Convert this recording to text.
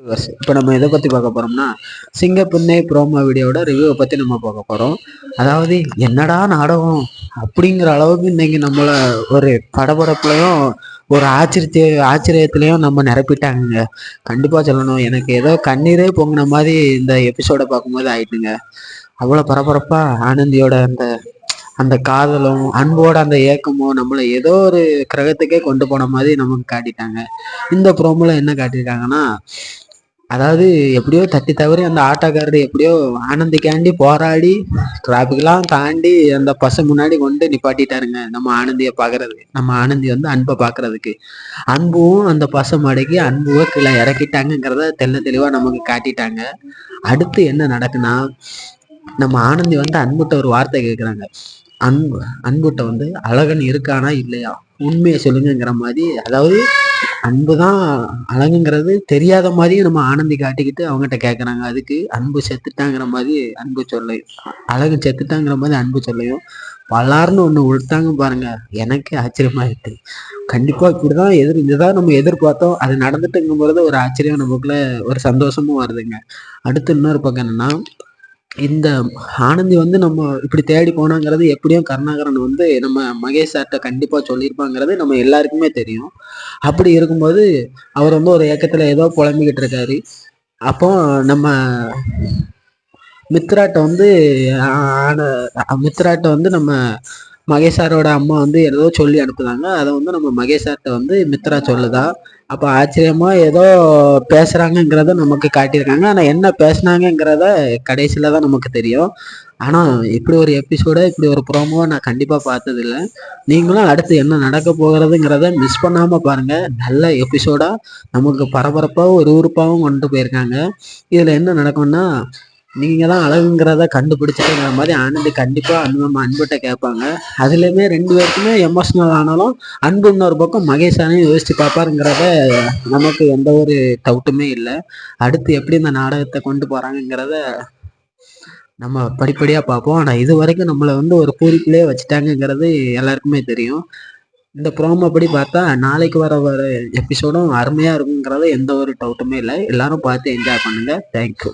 இப்போ நம்ம எதை பற்றி பார்க்க போகிறோம்னா சிங்கப்பெண்ணே ப்ரோமோ வீடியோட ரிவ்யூவை பற்றி நம்ம பார்க்க போகிறோம் அதாவது என்னடா நாடகம் அப்படிங்கிற அளவுக்கு இன்றைக்கி நம்மளை ஒரு படபடப்புலையும் ஒரு ஆச்சரியத்தை ஆச்சரியத்துலேயும் நம்ம நிரப்பிட்டாங்க கண்டிப்பாக சொல்லணும். எனக்கு ஏதோ கண்ணீரே பொங்கின மாதிரி இந்த எபிசோடை பார்க்கும்போது ஆயிட்டுங்க. அவ்வளோ பரபரப்பாக ஆனந்தியோட அந்த அந்த காதலும் அன்போட அந்த ஏக்கமும் நம்மளை ஏதோ ஒரு கிரகத்துக்கே கொண்டு போன மாதிரி நமக்கு காட்டிட்டாங்க. இந்த ப்ரோமோல என்ன காட்டியிருக்காங்கன்னா அதாவது எப்படியோ தட்டி தவறி அந்த ஆட்டோக்காரர் எப்படியோ ஆனந்திக்காண்டி போராடி டிராபிக்லாம் தாண்டி அந்த பசங்க முன்னாடி கொண்டு நிப்பாட்டிட்டாருங்க நம்ம ஆனந்தியை பார்க்கறது நம்ம ஆனந்தி வந்து அன்பை பார்க்கறதுக்கு அன்பும் அந்த பசங்க மடக்கி அன்புவை கீழே இறக்கிட்டாங்கங்கிறத தெல்ல தெளிவாக நமக்கு காட்டிட்டாங்க. அடுத்து என்ன நடக்குன்னா நம்ம ஆனந்தி வந்து அன்புட்ட ஒரு வார்த்தை கேட்குறாங்க அன்பு அன்புட்ட வந்து அழகன் இருக்கானா இல்லையா? உண்மையை சொல்லுங்கிற மாதிரி அதாவது அன்பு தான் அழகுங்கிறது தெரியாத மாதிரியும் நம்ம ஆனந்தி காட்டிக்கிட்டு அவங்ககிட்ட கேட்குறாங்க அதுக்கு அன்பு செத்துட்டாங்கிற மாதிரி அன்பு சொல்லையும். அழகு செத்துட்டாங்கிற மாதிரி அன்பு சொல்லையும். பலார்னு ஒன்று உளுத்தாங்க பாருங்க. எனக்கு ஆச்சரியமாயிட்டு கண்டிப்பாக இப்படிதான் எதிர் இதுதான் நம்ம எதிர்பார்த்தோம். அது நடந்துட்டுங்கும் பொழுது ஒரு ஆச்சரியம் நமக்குள்ள ஒரு சந்தோஷமும் வருதுங்க. அடுத்து இன்னொரு பக்கம் என்னன்னா இந்த ஆனந்தி வந்து நம்ம இப்படி தேடி போனாங்கிறது எப்படியும் கருணாகரன் வந்து நம்ம மகேஷ் சார்கிட்ட கண்டிப்பாக சொல்லியிருப்பாங்கிறது நம்ம எல்லாருக்குமே தெரியும். அப்படி இருக்கும்போது அவர் வந்து ஒரு ஏக்கத்தில் ஏதோ புலம்பிக்கிட்டு இருக்காரு. அப்போ நம்ம மித்ராட்ட வந்து ஆன மித்ராட்ட வந்து நம்ம மகேஷ் சாரோட அம்மா வந்து ஏதோ சொல்லி அனுப்புதாங்க அதை வந்து நம்ம மகேஷ் சார்கிட்ட வந்து மித்ரா சொல்லுதா. அப்போ ஆச்சரியமா ஏதோ பேசுறாங்கங்கிறத நமக்கு காட்டியிருக்காங்க. ஆனால் என்ன பேசுனாங்கங்கிறத கடைசியில தான் நமக்கு தெரியும். ஆனால் இப்படி ஒரு எபிசோட இப்படி ஒரு ப்ரோமோ நான் கண்டிப்பாக பார்த்ததில்ல. நீங்களும் அடுத்து என்ன நடக்க போகிறதுங்கிறத மிஸ் பண்ணாமல் பாருங்கள் நல்ல எபிசோடாக நமக்கு பரபரப்பாகவும் ஒரு உறுப்பாகவும் கொண்டு போயிருக்காங்க. இதில் என்ன நடக்கும்னா நீங்க தான் அழகுங்கிறத கண்டுபிடிச்சிட்டுங்கிற மாதிரி ஆனந்தி கண்டிப்பா அன்பு அன்புகிட்ட கேட்பாங்க. அதுலயுமே ரெண்டு பேருக்குமே எமோஷனல் ஆனாலும் அன்பு இன்னொரு பக்கம் மகேஷானையும் யோசிச்சு பார்ப்பாருங்கிறத நமக்கு எந்த ஒரு டவுட்டுமே இல்லை. அடுத்து எப்படி இந்த நாடகத்தை கொண்டு போறாங்கிறத நம்ம படிப்படியாக பார்ப்போம். ஆனால் இது வரைக்கும் நம்மளை வந்து ஒரு பூரிப்பிலே வச்சுட்டாங்கங்கிறது எல்லாருக்குமே தெரியும். இந்த ப்ரோமோ படி பார்த்தா நாளைக்கு வர வர எபிசோடும் அருமையாக இருக்குங்கிறத எந்த ஒரு டவுட்டுமே இல்லை. எல்லாரும் பார்த்து என்ஜாய் பண்ணுங்கள் தேங்க்யூ